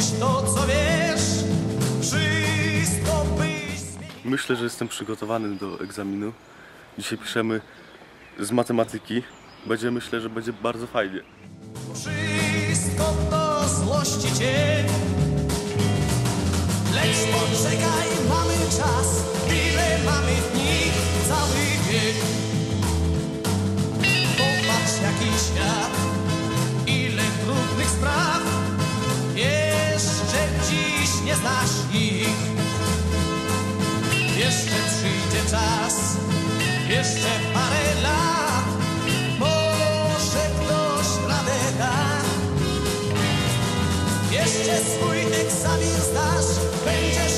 niż to, co wiesz. Przystąpić... Myślę, że jestem przygotowany do egzaminu. Dzisiaj piszemy z matematyki. Będzie, myślę, że będzie bardzo fajnie. Wszystko to złości cię. Lecz poczekaj, mamy czas, ile mamy czas? Jeszcze parę lat. Może ktoś radę da? Jeszcze swój egzamin zdasz Będziesz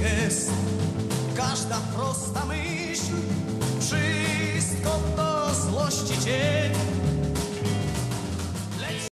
гест, кажда проста